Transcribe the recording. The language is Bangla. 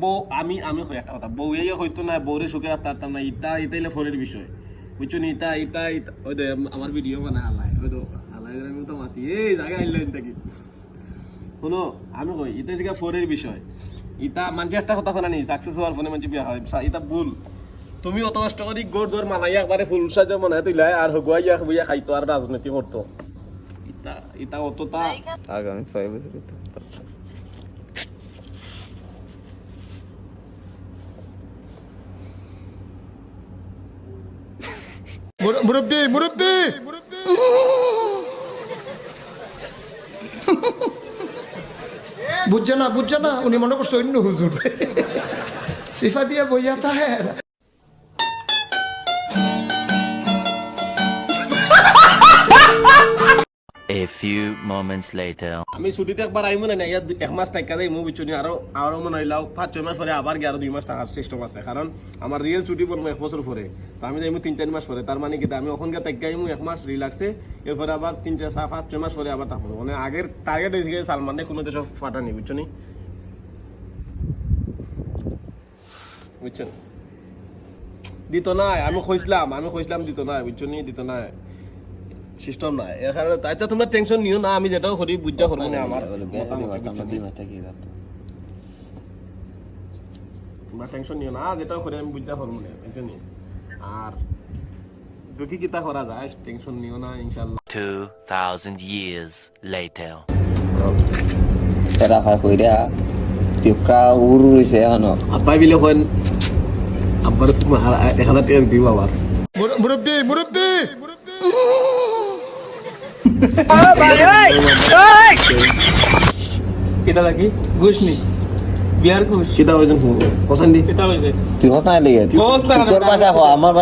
বউ, আমি আমি কই একটা কথা। বউ এই হইতো না, বউরে সুখে রাখতে পারতাম না ইটা ইতাইলে ফোনের বিষয়। বুঝছ নি? ইতা ইতা, ইতা- ওই তো আমার ভিডিও মানে আলাই ওই তো আলাই আমি তো মাতি। এই জায়গা আইলেন থাকি। শুনো, আমি কই, ইতা জিগা ফোনের বিষয়। ইতা মানুষ একটা কথা শোনা নি সাকসেস হওয়ার ফোনে মানুষ বিয়া হয়। ইতা ভুল। তুমি অত কষ্ট করি গোর দোর মানাই একবারে ফুল সাজা মনে তুইলাই আর হগুয়াই বইয়া খাইতো, আর রাজনীতি করতো। ইতা ইতা অতটা আগামী ছয় বছর ভিতরে। মুর- মুরব্বি মুরব্বি বুঝছে না বুঝছে না উনি মনে করছে অন্য হুজুর সিফা দিয়ে বইয়া Taher A few moments later. আমি ছুটিতে একবার আইমু না ইয়াত এক মাস টাকা দেয় মু বিচুনি। আরও আরও মনে হইলাও পাঁচ ছয় মাস পরে আবার গিয়ে আরও দুই মাস টাকার সিস্টেম আছে। কারণ আমার রিয়েল ছুটি পড়ব এক বছর পরে তো আমি যাইমু তিন চার মাস পরে তার মানে কি আমি ওখান গিয়ে টাকা আইমু এক মাস রিল্যাক্সে এরপরে আবার তিন চার পাঁচ, ছয় মাস পরে আবার থাকব। মানে আগের টার্গেট হয়েছে গিয়ে সালমানে কোনো দেশ ফাটানি বুঝছ নি বুঝছেন দিত না আমি কইছিলাম আমি কইছিলাম দিত না বুঝছ নি দিত না সিস্টেম নাই। এর কারণে আচ্ছা তোমরা টেনশন নিও না আমি যেটা করি বুঝা করব না আমার। তোমরা টেনশন নিও না যেটা করে আমি বুঝতে পারব না? বুঝছ আর দেখি কিতা করা যায় টেনশন নিও না ইনশাল্লাহ। 2,000 years later. তেরা ভাই কইরা তিউকা উড়ু রইছে এখনও আব্বাই বিলে হন আব্বার এক হাজার টাকা দিব আবার। মুর- মুরব্বি মুরব্বি কিতা লাগি? ঘুষ নি। বিয়ার ঘুষ। কিতা হয়েছেন পছন্দি কিতা হয়েছে তুই হস না লেগে হস না, তোর বাসা আমার